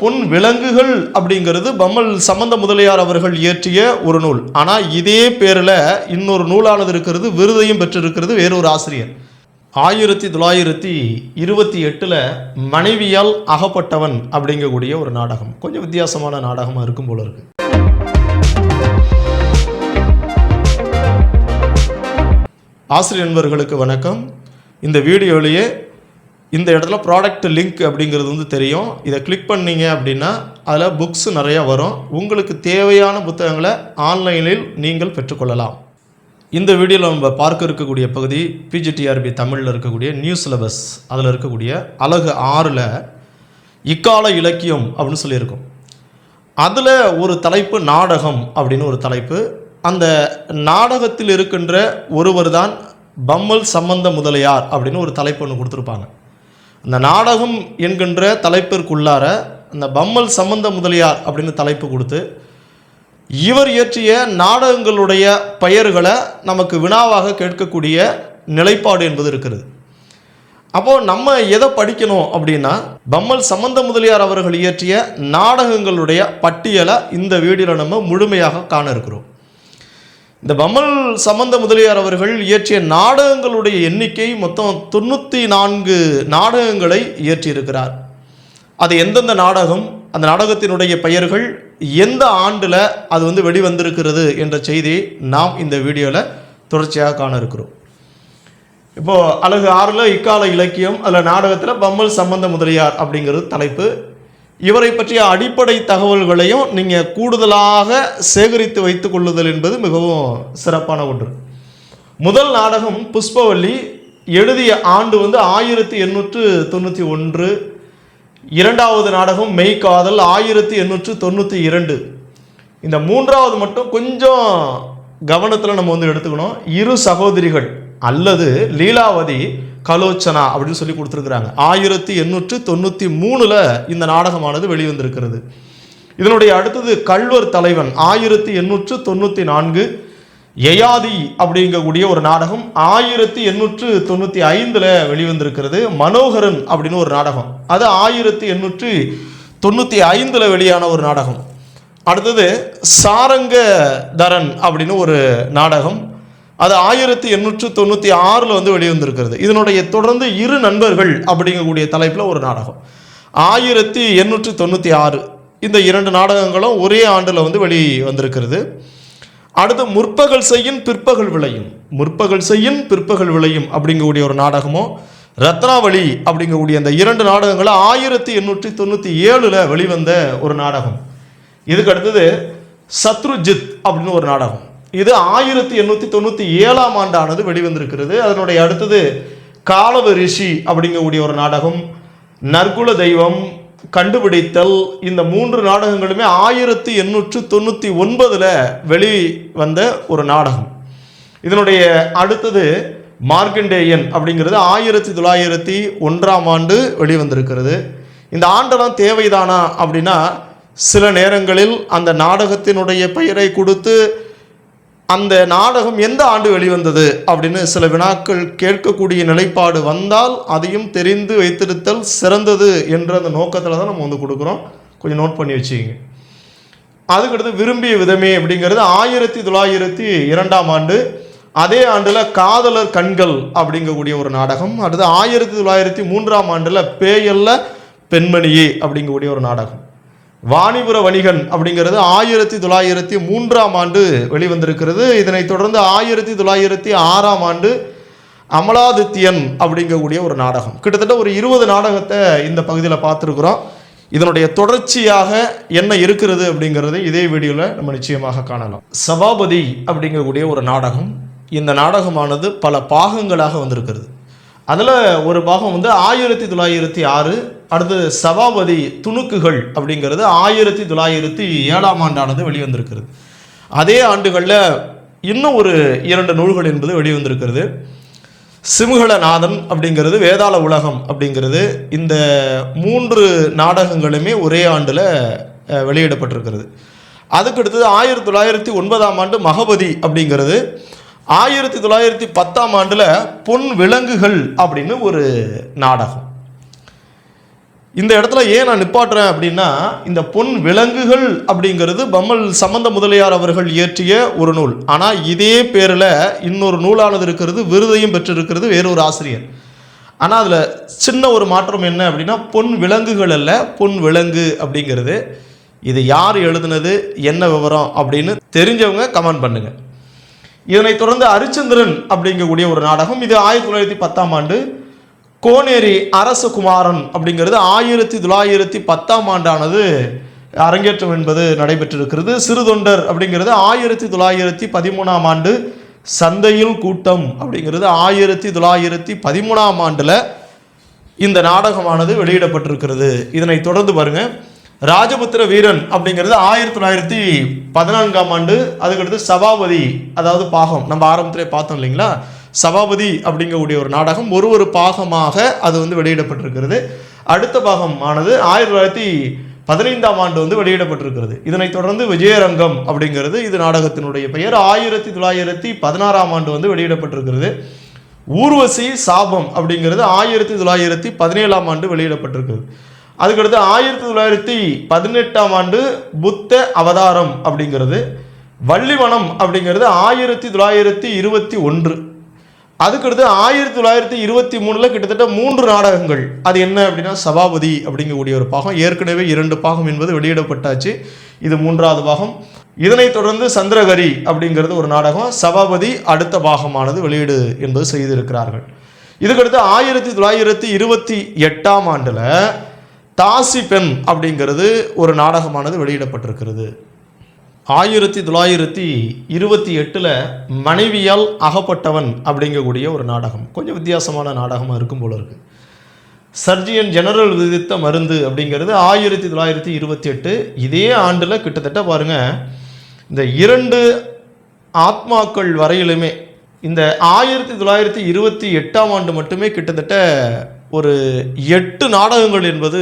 பொன் விலங்குகள் அப்படிங்கிறது பம்மல் சம்பந்த முதலியார் அவர்கள் இயற்றிய ஒரு நூல். ஆனால் இதே பேரில் இன்னொரு நூலானது இருக்கிறது விருதையும் பெற்றிருக்கிறது வேறொரு ஆசிரியர். ஆயிரத்தி தொள்ளாயிரத்தி இருபத்தி எட்டில் மனைவியால் அகப்பட்டவன் அப்படிங்கக்கூடிய ஒரு நாடகம். கொஞ்சம் வித்தியாசமான நாடகமாக இருக்கும் போல இருக்கு. ஆசிரியர் நண்பர்களுக்கு வணக்கம். இந்த வீடியோலேயே இந்த இடத்துல ப்ராடக்ட் லிங்க் அப்படிங்கிறது வந்து தெரியும். இதை கிளிக் பண்ணீங்க அப்படின்னா அதில் புக்ஸ் நிறையா வரும். உங்களுக்கு தேவையான புத்தகங்களை ஆன்லைனில் நீங்கள் பெற்றுக்கொள்ளலாம். இந்த வீடியோவில் நம்ம பார்க்க இருக்கக்கூடிய பகுதி பிஜிடிஆர்பி தமிழில் இருக்கக்கூடிய நியூ சிலபஸ் அதில் இருக்கக்கூடிய அழகு ஆறில் இக்கால இலக்கியம் அப்படின்னு சொல்லியிருக்கோம். அதில் ஒரு தலைப்பு நாடகம் அப்படின்னு ஒரு தலைப்பு. அந்த நாடகத்தில் இருக்கின்ற ஒருவர் தான் பம்மல் சம்பந்த முதலியார் அப்படின்னு ஒரு தலைப்பு ஒன்று கொடுத்துருப்பாங்க. அந்த நாடகம் என்கின்ற தலைப்பிற்குள்ளார அந்த பம்மல் சம்பந்த முதலியார் அப்படின்னு தலைப்பு கொடுத்து இவர் இயற்றிய நாடகங்களுடைய பெயர்களை நமக்கு வினாவாக கேட்கக்கூடிய நிலைப்பாடு என்பது இருக்கிறது. அப்போது நம்ம எதை படிக்கணும் அப்படின்னா பம்மல் சம்பந்த முதலியார் அவர்கள் இயற்றிய நாடகங்களுடைய பட்டியலை இந்த வீடியோவில் நம்ம முழுமையாக காண இருக்கிறோம். இந்த பம்மல் சம்பந்த முதலியார் அவர்கள் இயற்றிய நாடகங்களுடைய எண்ணிக்கை மொத்தம் தொண்ணூற்றி நான்கு நாடகங்களை இயற்றியிருக்கிறார். அது எந்தெந்த நாடகம் அந்த நாடகத்தினுடைய பெயர்கள் எந்த ஆண்டில் அது வந்து வெளிவந்திருக்கிறது என்ற செய்தியை நாம் இந்த வீடியோவில் தொடர்ச்சியாக காண இருக்கிறோம் இப்போது அழகு ஆறில் இக்கால இலக்கியம் அதில் நாடகத்தில் பம்மல் சம்பந்த முதலியார் அப்படிங்கிறது தலைப்பு. இவரை பற்றிய அடிப்படை தகவல்களையும் நீங்கள் கூடுதலாக சேகரித்து வைத்து கொள்ளுதல் என்பது மிகவும் சிறப்பான ஒன்று. முதல் நாடகம் புஷ்பவல்லி எழுதிய ஆண்டு வந்து ஆயிரத்தி எண்ணூற்று தொண்ணூற்றி ஒன்று. இரண்டாவது நாடகம் மெய்காதல் ஆயிரத்தி எண்ணூற்று தொண்ணூற்றி இரண்டு. இந்த மூன்றாவது மட்டும் கொஞ்சம் கவனத்தில் நம்ம வந்து எடுத்துக்கணும். இரு சகோதரிகள் அல்லது லீலாவதி கலோச்சனா அப்படின்னு சொல்லி கொடுத்துருக்குறாங்க. ஆயிரத்தி எண்ணூற்று தொண்ணூற்றி மூணில் இந்த நாடகமானது வெளிவந்திருக்கிறது. இதனுடைய அடுத்தது கல்வர் தலைவன் ஆயிரத்தி எண்ணூற்று தொண்ணூற்றி நான்கு யயாதி அப்படிங்கக்கூடிய ஒரு நாடகம் ஆயிரத்தி எண்ணூற்று தொண்ணூற்றி ஐந்தில் வெளிவந்திருக்கிறது. மனோகரன் அப்படின்னு ஒரு நாடகம். அது ஆயிரத்தி எண்ணூற்று தொண்ணூற்றி ஐந்தில் வெளியான ஒரு நாடகம். அடுத்தது சாரங்க தரன் அப்படின்னு ஒரு நாடகம். அது ஆயிரத்தி எண்ணூற்று தொண்ணூற்றி ஆறில் வந்து வெளிவந்திருக்கிறது. இதனுடைய தொடர்ந்து இரு நண்பர்கள் அப்படிங்கக்கூடிய தலைப்பில் ஒரு நாடகம். ஆயிரத்தி எண்ணூற்று தொண்ணூற்றி ஆறு. இந்த இரண்டு நாடகங்களும் ஒரே ஆண்டில் வந்து வெளி வந்திருக்கிறது அடுத்து முற்பகல் செய்யும் பிற்பகல் விளையும். முற்பகல் செய்யும் பிற்பகல் விளையும் அப்படிங்கக்கூடிய ஒரு நாடகமும் ரத்னாவளி அப்படிங்கக்கூடிய அந்த இரண்டு நாடகங்களும் ஆயிரத்தி எண்ணூற்றி தொண்ணூற்றி ஏழில் வெளிவந்த ஒரு நாடகம். இதுக்கு அடுத்தது சத்ருஜித் அப்படின்னு ஒரு நாடகம். இது ஆயிரத்தி எண்ணூற்றி தொண்ணூற்றி ஏழாம் ஆண்டானது வெளிவந்திருக்கிறது. அதனுடைய அடுத்தது காலவ ரிஷி அப்படிங்கக்கூடிய ஒரு நாடகம் நற்குல தெய்வம் கண்டுபிடித்தல் இந்த மூன்று நாடகங்களுமே ஆயிரத்தி எண்ணூற்று தொண்ணூற்றி ஒன்பதில் வெளி வந்த ஒரு நாடகம். இதனுடைய அடுத்தது மார்க்கண்டேயன் அப்படிங்கிறது ஆயிரத்தி தொள்ளாயிரத்தி ஒன்றாம் ஆண்டு வெளிவந்திருக்கிறது. இந்த ஆண்டெல்லாம் தேவைதானா அப்படின்னா சில நேரங்களில் அந்த நாடகத்தினுடைய பெயரை கொடுத்து அந்த நாடகம் எந்த ஆண்டு வெளிவந்தது அப்படின்னு சில வினாக்கள் கேட்கக்கூடிய நிலைப்பாடு வந்தால் அதையும் தெரிந்து வைத்திருத்தல் சிறந்தது என்ற அந்த நோக்கத்தில் தான் நம்ம வந்து கொடுக்குறோம். கொஞ்சம் நோட் பண்ணி வச்சுக்கிங்க. அதுக்கடுத்து விரும்பிய விதமே அப்படிங்கிறது ஆயிரத்தி தொள்ளாயிரத்தி இரண்டாம் ஆண்டு அதே ஆண்டில் காதலர் கண்கள் அப்படிங்கக்கூடிய ஒரு நாடகம் அடுத்து ஆயிரத்தி தொள்ளாயிரத்தி மூன்றாம் ஆண்டில் பேயல்ல பெண்மணியே அப்படிங்கக்கூடிய ஒரு நாடகம். வாணிபுர வணிகன் அப்படிங்கிறது ஆயிரத்தி தொள்ளாயிரத்தி மூன்றாம் ஆண்டு வெளிவந்திருக்கிறது. இதனைத் தொடர்ந்து ஆயிரத்தி தொள்ளாயிரத்தி ஆறாம் ஆண்டு அமலாதித்யன் அப்படிங்கக்கூடிய ஒரு நாடகம். கிட்டத்தட்ட ஒரு இருபது நாடகத்தை இந்த பகுதியில் பார்த்துருக்குறோம். இதனுடைய தொடர்ச்சியாக என்ன இருக்கிறது அப்படிங்கிறது இதே வீடியோவில் நம்ம நிச்சயமாக காணலாம். சபாபதி அப்படிங்கக்கூடிய ஒரு நாடகம். இந்த நாடகமானது பல பாகங்களாக வந்திருக்கிறது. அதில் ஒரு பாகம் வந்து ஆயிரத்தி தொள்ளாயிரத்தி ஆறு அடுத்து சபாபதி துணுக்குகள் அப்படிங்கிறது ஆயிரத்தி தொள்ளாயிரத்தி ஏழாம் ஆண்டானது வெளிவந்திருக்கிறது. அதே ஆண்டுகளில் இன்னும் ஒரு இரண்டு நூல்கள் என்பது வெளிவந்திருக்கிறது. சிமுகலநாதன் அப்படிங்கிறது வேதாள உலகம் அப்படிங்கிறது இந்த மூன்று நாடகங்களுமே ஒரே ஆண்டில் வெளியிடப்பட்டிருக்கிறது. அதுக்கு அடுத்தது ஆயிரத்தி தொள்ளாயிரத்தி ஒன்பதாம் ஆண்டு மகபதி அப்படிங்கிறது. ஆயிரத்தி தொள்ளாயிரத்தி பத்தாம் ஆண்டில் பொன் விலங்குகள் அப்படின்னு ஒரு நாடகம். இந்த இடத்துல ஏன் நான் நிப்பாட்டுறேன் அப்படின்னா இந்த பொன் விலங்குகள் அப்படிங்கிறது பம்மல் சம்பந்த முதலியார் அவர்கள் இயற்றிய ஒரு நூல். ஆனால் இதே பேரில் இன்னொரு நூலானது இருக்கிறது விருதையும் பெற்றிருக்கிறது வேறொரு ஆசிரியர். ஆனால் அதில் சின்ன ஒரு மாற்றம் என்ன அப்படின்னா பொன் விலங்குகள் அல்ல பொன் விலங்கு அப்படிங்கிறது. இது யார் எழுதுனது என்ன விவரம் அப்படின்னு தெரிஞ்சவங்க கமெண்ட் பண்ணுங்கள் இதனைத் தொடர்ந்து அரிச்சந்திரன் அப்படிங்கக்கூடிய ஒரு நாடகம் இது ஆயிரத்தி தொள்ளாயிரத்தி பத்தாம் ஆண்டு கோனேரி அரசகுமாரன் அப்படிங்கிறது ஆயிரத்தி தொள்ளாயிரத்தி பத்தாம் ஆண்டானது அரங்கேற்றம் என்பது நடைபெற்றிருக்கிறது. சிறுதொண்டர் அப்படிங்கிறது ஆயிரத்தி தொள்ளாயிரத்தி பதிமூணாம் ஆண்டு சந்தையில் கூட்டம் அப்படிங்கிறது ஆயிரத்தி தொள்ளாயிரத்தி பதிமூணாம் ஆண்டில் இந்த நாடகமானது வெளியிடப்பட்டிருக்கிறது. இதனை தொடர்ந்து பாருங்க. ராஜபுத்திர வீரன் அப்படிங்கிறது ஆயிரத்தி தொள்ளாயிரத்தி பதினான்காம் ஆண்டு அதுக்கடுத்து சபாபதி அதாவது பாகம். நம்ம ஆரம்பத்திலே பார்த்தோம் இல்லைங்களா? சபாபதி அப்படிங்கக்கூடிய ஒரு நாடகம் ஒரு ஒரு பாகமாக அது வந்து வெளியிடப்பட்டிருக்கிறது. அடுத்த பாகம் ஆனது ஆயிரத்தி தொள்ளாயிரத்தி பதினைந்தாம் ஆண்டு வந்து வெளியிடப்பட்டிருக்கிறது. இதனைத் தொடர்ந்து விஜயரங்கம் அப்படிங்கிறது இது நாடகத்தினுடைய பெயர். ஆயிரத்தி தொள்ளாயிரத்தி பதினாறாம் ஆண்டு வந்து வெளியிடப்பட்டிருக்கிறது. ஊர்வசி சாபம் அப்படிங்கிறது ஆயிரத்தி தொள்ளாயிரத்தி பதினேழாம் ஆண்டு வெளியிடப்பட்டிருக்கிறது. அதுக்கடுத்து ஆயிரத்தி தொள்ளாயிரத்தி பதினெட்டாம் ஆண்டு புத்த அவதாரம் அப்படிங்கிறது. வள்ளிவனம் அப்படிங்கிறது ஆயிரத்தி தொள்ளாயிரத்தி இருபத்தி ஒன்று. அதுக்கடுத்து ஆயிரத்தி தொள்ளாயிரத்தி இருபத்தி மூணில் கிட்டத்தட்ட மூன்று நாடகங்கள். அது என்ன அப்படின்னா சபாபதி அப்படிங்கக்கூடிய ஒரு பாகம். ஏற்கனவே இரண்டு பாகம் என்பது வெளியிடப்பட்டாச்சு. இது மூன்றாவது பாகம். இதனைத் தொடர்ந்து சந்திரகரி அப்படிங்கிறது ஒரு நாடகம். சபாபதி அடுத்த பாகமானது வெளியீடு என்பது செய்திருக்கிறார்கள். இதுக்கடுத்து ஆயிரத்தி தொள்ளாயிரத்தி இருபத்தி எட்டாம் ஆண்டில் தாசி பெண் அப்படிங்கிறது ஒரு நாடகமானது வெளியிடப்பட்டிருக்கிறது. ஆயிரத்தி தொள்ளாயிரத்தி இருபத்தி எட்டில் மனைவியால் அகப்பட்டவன் அப்படிங்கக்கூடிய ஒரு நாடகம். கொஞ்சம் வித்தியாசமான நாடகமாக இருக்கும் போல இருக்குது சர்ஜியன் ஜெனரல் விதித்த மருந்து அப்படிங்கிறது ஆயிரத்தி தொள்ளாயிரத்தி இருபத்தி எட்டு இதே ஆண்டில் கிட்டத்தட்ட பாருங்க இந்த இரண்டு ஆத்மாக்கள் வரையிலுமே இந்த ஆயிரத்தி தொள்ளாயிரத்தி இருபத்தி எட்டாம் ஆண்டு மட்டுமே கிட்டத்தட்ட ஒரு எட்டு நாடகங்கள் என்பது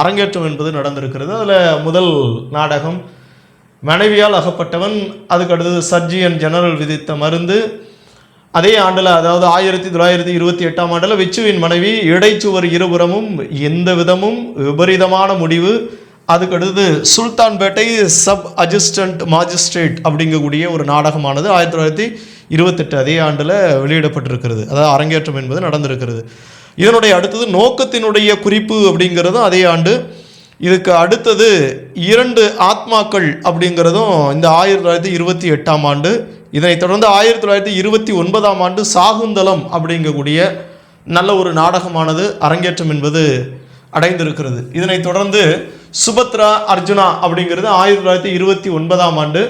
அரங்கேற்றம் என்பது நடந்திருக்கிறது. அதில் முதல் நாடகம் மனைவியால் அகப்பட்டவன் அதுக்கு அடுத்தது சர்ஜியன் ஜெனரல் விதித்த மருந்து. அதே ஆண்டில் அதாவது ஆயிரத்தி தொள்ளாயிரத்தி இருபத்தி எட்டாம் ஆண்டில் விச்சுவின் மனைவி இடைச்சுவர் இருபுறமும் எந்த விதமும் விபரீதமான முடிவு. அதுக்கு அடுத்தது சுல்தான்பேட்டை சப் அசிஸ்டன்ட் மாஜிஸ்ட்ரேட் அப்படிங்கக்கூடிய ஒரு நாடகமானது ஆயிரத்தி தொள்ளாயிரத்தி இருபத்தெட்டு அதே ஆண்டில் வெளியிடப்பட்டிருக்கிறது. அதாவது அரங்கேற்றம் என்பது நடந்திருக்கிறது. இதனுடைய அடுத்தது நோக்கத்தினுடைய குறிப்பு அப்படிங்கிறதும் அதே ஆண்டு. இதுக்கு அடுத்தது இரண்டு ஆத்மாக்கள் அப்படிங்கிறதும் இந்த ஆயிரத்தி தொள்ளாயிரத்தி இருபத்தி எட்டாம் ஆண்டு. இதனைத் தொடர்ந்து ஆயிரத்தி தொள்ளாயிரத்தி இருபத்தி ஒன்பதாம் ஆண்டு சாகுந்தலம் அப்படிங்கக்கூடிய நல்ல ஒரு நாடகமானது அரங்கேற்றம் என்பது அடைந்திருக்கிறது. இதனைத் தொடர்ந்து சுபத்ரா அர்ஜுனா அப்படிங்கிறது ஆயிரத்தி தொள்ளாயிரத்தி இருபத்தி ஒன்பதாம் ஆண்டு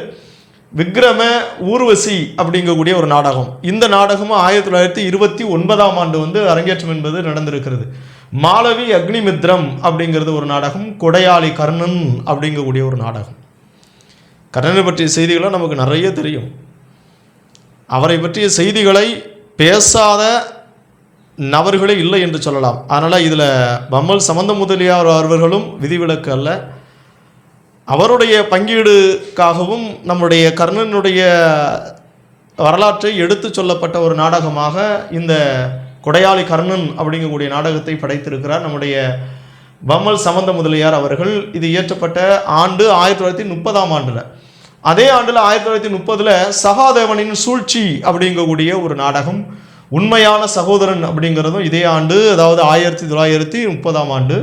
விக்ரம ஊர்வசி அப்படிங்கக்கூடிய ஒரு நாடகம். இந்த நாடகமும் ஆயிரத்தி தொள்ளாயிரத்தி இருபத்தி ஒன்பதாம் ஆண்டு வந்து அரங்கேற்றம் என்பது நடந்திருக்கிறது. மாளவி அக்னிமித்ரம் அப்படிங்கிறது ஒரு நாடகம் கொடையாளி கர்ணன் அப்படிங்கக்கூடிய ஒரு நாடகம். கர்ணனை பற்றிய செய்திகளை நமக்கு நிறைய தெரியும். அவரை பற்றிய செய்திகளை பேசாத நபர்களே இல்லை என்று சொல்லலாம். அதனால் இதில் பம்மல் சம்பந்த முதலியார் அவர்களும் விதிவிலக்கு அல்ல. அவருடைய பங்கீடுக்காகவும் நம்முடைய கர்ணனுடைய வரலாற்றை எடுத்து சொல்லப்பட்ட ஒரு நாடகமாக இந்த கொடையாளி கர்ணன் அப்படிங்கக்கூடிய நாடகத்தை படைத்திருக்கிறார். நம்முடைய பம்மல் சம்பந்த முதலியார் அவர்கள். இது இயற்றப்பட்ட ஆண்டு ஆயிரத்தி தொள்ளாயிரத்தி முப்பதாம் ஆண்டில். அதே ஆண்டில் ஆயிரத்தி தொள்ளாயிரத்தி முப்பதில் சகாதேவனின் சூழ்ச்சி அப்படிங்கக்கூடிய ஒரு நாடகம். உண்மையான சகோதரன் அப்படிங்கிறதும் இதே ஆண்டு அதாவது ஆயிரத்தி தொள்ளாயிரத்தி முப்பதாம் ஆண்டு.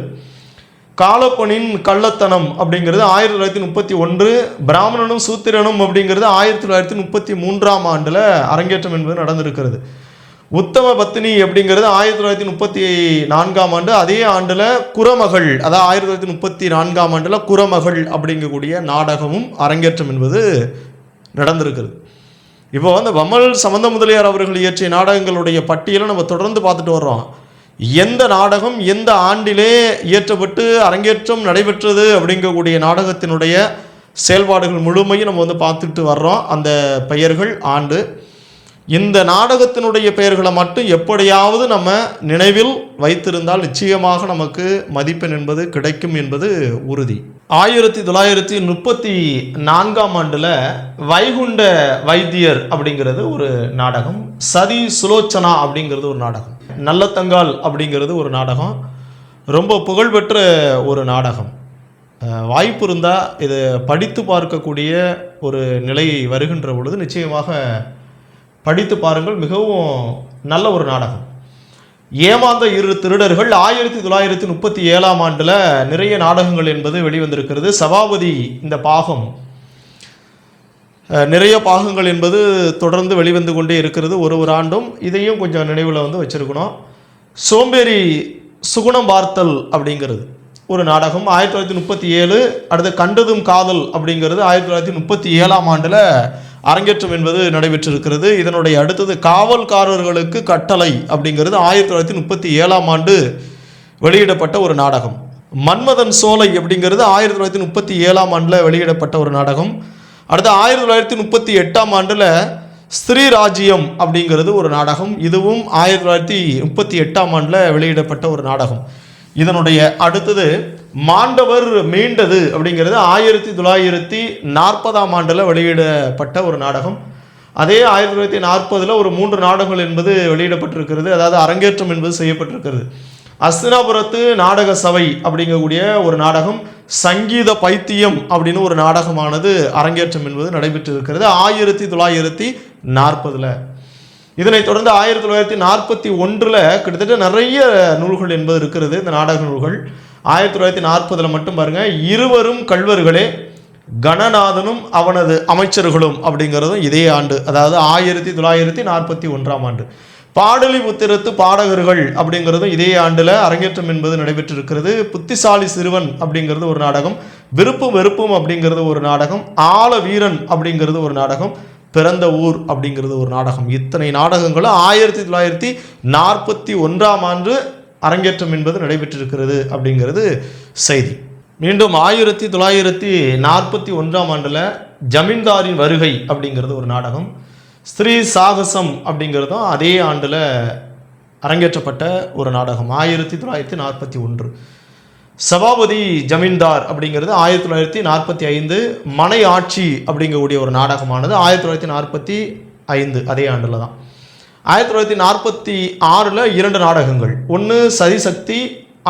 காலப்பனின் கள்ளத்தனம் அப்படிங்கிறது ஆயிரத்தி தொள்ளாயிரத்தி முப்பத்தி ஒன்று பிராமணனும் சூத்திரனும் அப்படிங்கிறது ஆயிரத்தி தொள்ளாயிரத்தி முப்பத்தி மூன்றாம் ஆண்டில் அரங்கேற்றம் என்பது நடந்திருக்கிறது. உத்தம பத்தினி அப்படிங்கிறது ஆயிரத்தி தொள்ளாயிரத்தி முப்பத்தி நான்காம் ஆண்டு அதே ஆண்டில் குரமகள் அதாவது ஆயிரத்தி தொள்ளாயிரத்தி முப்பத்தி நான்காம் ஆண்டில் குரமகள் அப்படிங்கக்கூடிய நாடகமும் அரங்கேற்றம் என்பது நடந்திருக்கிறது. இப்போ வந்து வமல் சம்பந்த முதலியார் அவர்கள் இயற்றிய நாடகங்களுடைய பட்டியலை நம்ம தொடர்ந்து பார்த்துட்டு வர்றோம். எந்த நாடகம் எந்த ஆண்டிலே இயற்றப்பட்டு அரங்கேற்றம் நடைபெற்றது அப்படிங்கக்கூடிய நாடகத்தினுடைய செயல்பாடுகள் முழுமையும் நம்ம வந்து பார்த்துட்டு வர்றோம். அந்த பெயர்கள் ஆண்டு. இந்த நாடகத்தினுடைய பெயர்களை மட்டும் எப்படியாவது நம்ம நினைவில் வைத்திருந்தால் நிச்சயமாக நமக்கு மதிப்பெண் என்பது கிடைக்கும் என்பது உறுதி. ஆயிரத்தி தொள்ளாயிரத்தி முப்பத்தி நான்காம் ஆண்டில் வைகுண்ட வைத்தியர் அப்படிங்கிறது ஒரு நாடகம். சதி சுலோச்சனா அப்படிங்கிறது ஒரு நாடகம். நல்லத்தங்கால் அப்படிங்கிறது ஒரு நாடகம். ரொம்ப புகழ்பெற்ற ஒரு நாடகம். வாய்ப்பு இருந்தால் இது படித்து பார்க்கக்கூடிய ஒரு நிலை வருகின்ற பொழுது நிச்சயமாக படித்து பாருங்கள். மிகவும் நல்ல ஒரு நாடகம். ஏமாந்த இரு திருடர்கள் ஆயிரத்தி தொள்ளாயிரத்தி முப்பத்தி ஏழாம் ஆண்டில் நிறைய நாடகங்கள் என்பது வெளிவந்திருக்கிறது. சபாபதி இந்த பாகம் நிறைய பாகங்கள் என்பது தொடர்ந்து வெளிவந்து கொண்டே இருக்கிறது ஒரு ஒரு ஆண்டும். இதையும் கொஞ்சம் நினைவில் வந்து வச்சுருக்கணும். சோம்பேறி சுகுணம் பார்த்தல் அப்படிங்கிறது ஒரு நாடகம். ஆயிரத்தி தொள்ளாயிரத்தி முப்பத்தி ஏழு அடுத்து கண்டதும் காதல் அப்படிங்கிறது ஆயிரத்தி தொள்ளாயிரத்தி முப்பத்தி ஏழாம் ஆண்டில் அரங்கேற்றம் என்பது நடைபெற்றிருக்கிறது. இதனுடைய அடுத்தது காவல்காரர்களுக்கு கட்டளை அப்படிங்கிறது ஆயிரத்தி தொள்ளாயிரத்தி முப்பத்தி ஏழாம் ஆண்டு வெளியிடப்பட்ட ஒரு நாடகம். மன்மதன் சோலை அப்படிங்கிறது ஆயிரத்தி தொள்ளாயிரத்தி முப்பத்தி ஏழாம் ஆண்டில் வெளியிடப்பட்ட ஒரு நாடகம். அடுத்து ஆயிரத்தி தொள்ளாயிரத்தி முப்பத்தி எட்டாம் ஆண்டில் ஸ்ரீராஜ்யம் அப்படிங்கிறது ஒரு நாடகம். இதுவும் ஆயிரத்தி தொள்ளாயிரத்தி முப்பத்தி எட்டாம் ஆண்டில் வெளியிடப்பட்ட ஒரு நாடகம். இதனுடைய அடுத்தது மாண்டவர் மீண்டது அப்படிங்கிறது ஆயிரத்தி தொள்ளாயிரத்தி நாற்பதாம் ஆண்டில் வெளியிடப்பட்ட ஒரு நாடகம். அதே ஆயிரத்தி தொள்ளாயிரத்தி நாற்பதில் ஒரு மூன்று நாடகங்கள் என்பது வெளியிடப்பட்டிருக்கிறது. அதாவது அரங்கேற்றம் என்பது செய்யப்பட்டிருக்கிறது. அஸ்தினாபுரத்து நாடக சபை அப்படிங்கக்கூடிய ஒரு நாடகம். சங்கீத பைத்தியம் அப்படின்னு ஒரு நாடகமானது அரங்கேற்றம் என்பது நடைபெற்றிருக்கிறது. ஆயிரத்தி தொள்ளாயிரத்தி நாற்பதில். இதனைத் தொடர்ந்து ஆயிரத்தி தொள்ளாயிரத்தி நாற்பத்தி ஒன்றில் கிட்டத்தட்ட நிறைய நூல்கள் என்பது இருக்கிறது இந்த நாடக நூல்கள். ஆயிரத்தி தொள்ளாயிரத்தி நாற்பதில் மட்டும் பாருங்கள் இருவரும் கல்வர்களே கணநாதனும் அவனது அமைச்சர்களும் அப்படிங்கிறதும் இதே ஆண்டு அதாவது ஆயிரத்தி தொள்ளாயிரத்தி நாற்பத்தி ஒன்றாம் ஆண்டு. பாடலி பாடலிபுத்திரத்து பாடகர்கள் அப்படிங்கிறதும் இதே ஆண்டில் அரங்கேற்றம் என்பது நடைபெற்றிருக்கிறது. புத்திசாலி சிறுவன் அப்படிங்கிறது ஒரு நாடகம். விருப்பும் வெறுப்பும் அப்படிங்கிறது ஒரு நாடகம். ஆல வீரன் அப்படிங்கிறது ஒரு நாடகம். பிறந்த ஊர் அப்படிங்கிறது ஒரு நாடகம். இத்தனை நாடகங்களும் ஆயிரத்தி தொள்ளாயிரத்தி நாற்பத்தி ஒன்றாம் ஆண்டு அரங்கேற்றம் என்பது நடைபெற்றிருக்கிறது அப்படிங்கிறது செய்தி. மீண்டும் ஆயிரத்தி தொள்ளாயிரத்தி நாற்பத்தி ஒன்றாம் ஆண்டில் ஜமீன்தாரின் வருகை அப்படிங்கிறது ஒரு நாடகம். ஸ்ரீ சாகசம் அப்படிங்கிறதும் அதே ஆண்டில் அரங்கேற்றப்பட்ட ஒரு நாடகம். ஆயிரத்தி தொள்ளாயிரத்தி நாற்பத்தி ஒன்று. சபாபதி ஜமீன்தார் அப்படிங்கிறது ஆயிரத்தி தொள்ளாயிரத்தி நாற்பத்தி ஐந்து மனை ஆட்சி அப்படிங்கக்கூடிய ஒரு நாடகமானது. ஆயிரத்தி தொள்ளாயிரத்தி நாற்பத்தி ஐந்து அதே ஆண்டில் தான். ஆயிரத்தி தொள்ளாயிரத்தி நாற்பத்தி ஆறில் இரண்டு நாடகங்கள். ஒன்று சதிசக்தி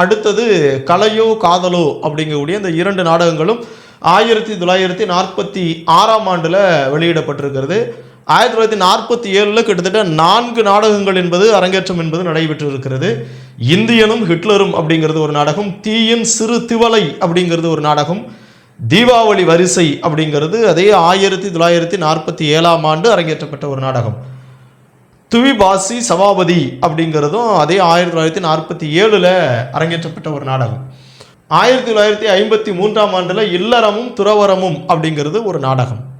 அடுத்தது கலையோ காதலோ அப்படிங்கக்கூடிய இந்த இரண்டு நாடகங்களும் ஆயிரத்தி தொள்ளாயிரத்தி நாற்பத்தி ஆறாம் ஆண்டில் வெளியிடப்பட்டிருக்கிறது. ஆயிரத்தி தொள்ளாயிரத்தி நாற்பத்தி ஏழில் கிட்டத்தட்ட நான்கு நாடகங்கள் என்பது அரங்கேற்றம் என்பது நடைபெற்று இருக்கிறது இந்தியனும் ஹிட்லரும் அப்படிங்கிறது ஒரு நாடகம் தீயின் சிறு திவலை அப்படிங்கிறது ஒரு நாடகம் தீபாவளி வரிசை அப்படிங்கிறது அதே ஆயிரத்தி தொள்ளாயிரத்தி நாற்பத்தி ஏழாம் ஆண்டு அரங்கேற்றப்பட்ட ஒரு நாடகம். துவிபாசி சபாபதி அப்படிங்கிறதும் அதே ஆயிரத்தி தொள்ளாயிரத்தி நாற்பத்தி ஏழில் அரங்கேற்றப்பட்ட ஒரு நாடகம். ஆயிரத்தி தொள்ளாயிரத்தி ஐம்பத்தி மூன்றாம் ஆண்டில் இல்லறமும் துறவரமும் அப்படிங்கிறது ஒரு நாடகம்.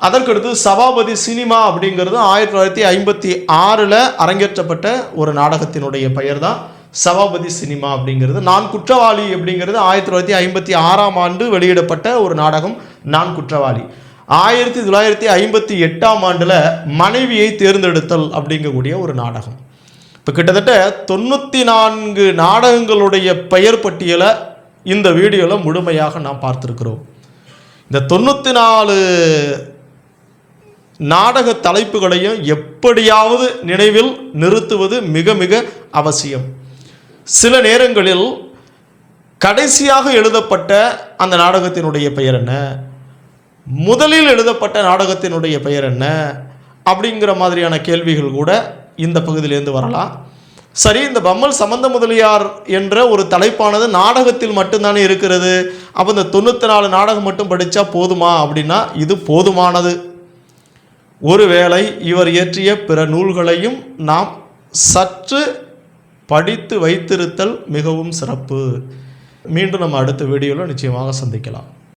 அதற்கடுத்து சபாபதி சினிமா அப்படிங்கிறது ஆயிரத்தி தொள்ளாயிரத்தி ஐம்பத்தி ஆறில் அரங்கேற்றப்பட்ட ஒரு நாடகத்தினுடைய பெயர் தான் சபாபதி சினிமா அப்படிங்கிறது. நான் குற்றவாளி அப்படிங்கிறது ஆயிரத்தி தொள்ளாயிரத்தி ஐம்பத்தி ஆறாம் ஆண்டு வெளியிடப்பட்ட ஒரு நாடகம் நான் குற்றவாளி. ஆயிரத்தி தொள்ளாயிரத்தி ஐம்பத்தி எட்டாம் ஆண்டில் மனைவியை தேர்ந்தெடுத்தல் அப்படிங்கக்கூடிய ஒரு நாடகம். இப்போ கிட்டத்தட்ட தொண்ணூற்றி நான்கு நாடகங்களுடைய பெயர் பட்டியலை இந்த வீடியோவில் முழுமையாக நாம் பார்த்துருக்கிறோம். இந்த தொண்ணூற்றி நாலு நாடக தலைப்புகளையும் எப்படியாவது நினைவில் நிறுத்துவது மிக மிக அவசியம். சில நேரங்களில் கடைசியாக எழுதப்பட்ட அந்த நாடகத்தினுடைய பெயர் என்ன? முதலில் எழுதப்பட்ட நாடகத்தினுடைய பெயர் என்ன? அப்படிங்கிற மாதிரியான கேள்விகள் கூட இந்த பகுதியிலேருந்து வரலாம். சரி இந்த பம்மல் சம்பந்த முதலியார் என்ற ஒரு தலைப்பானது நாடகத்தில் மட்டும்தானே இருக்கிறது. அப்போ இந்த தொண்ணூற்றி நாலு நாடகம் மட்டும் படித்தா போதுமா? அப்படின்னா இது போதுமானது. ஒருவேளை இவர் இயற்றிய பிற நூல்களையும் நாம் சற்று படித்து வைத்திருத்தல் மிகவும் சிறப்பு. மீண்டும் நம்ம அடுத்த வீடியோவில் நிச்சயமாக சந்திக்கலாம்.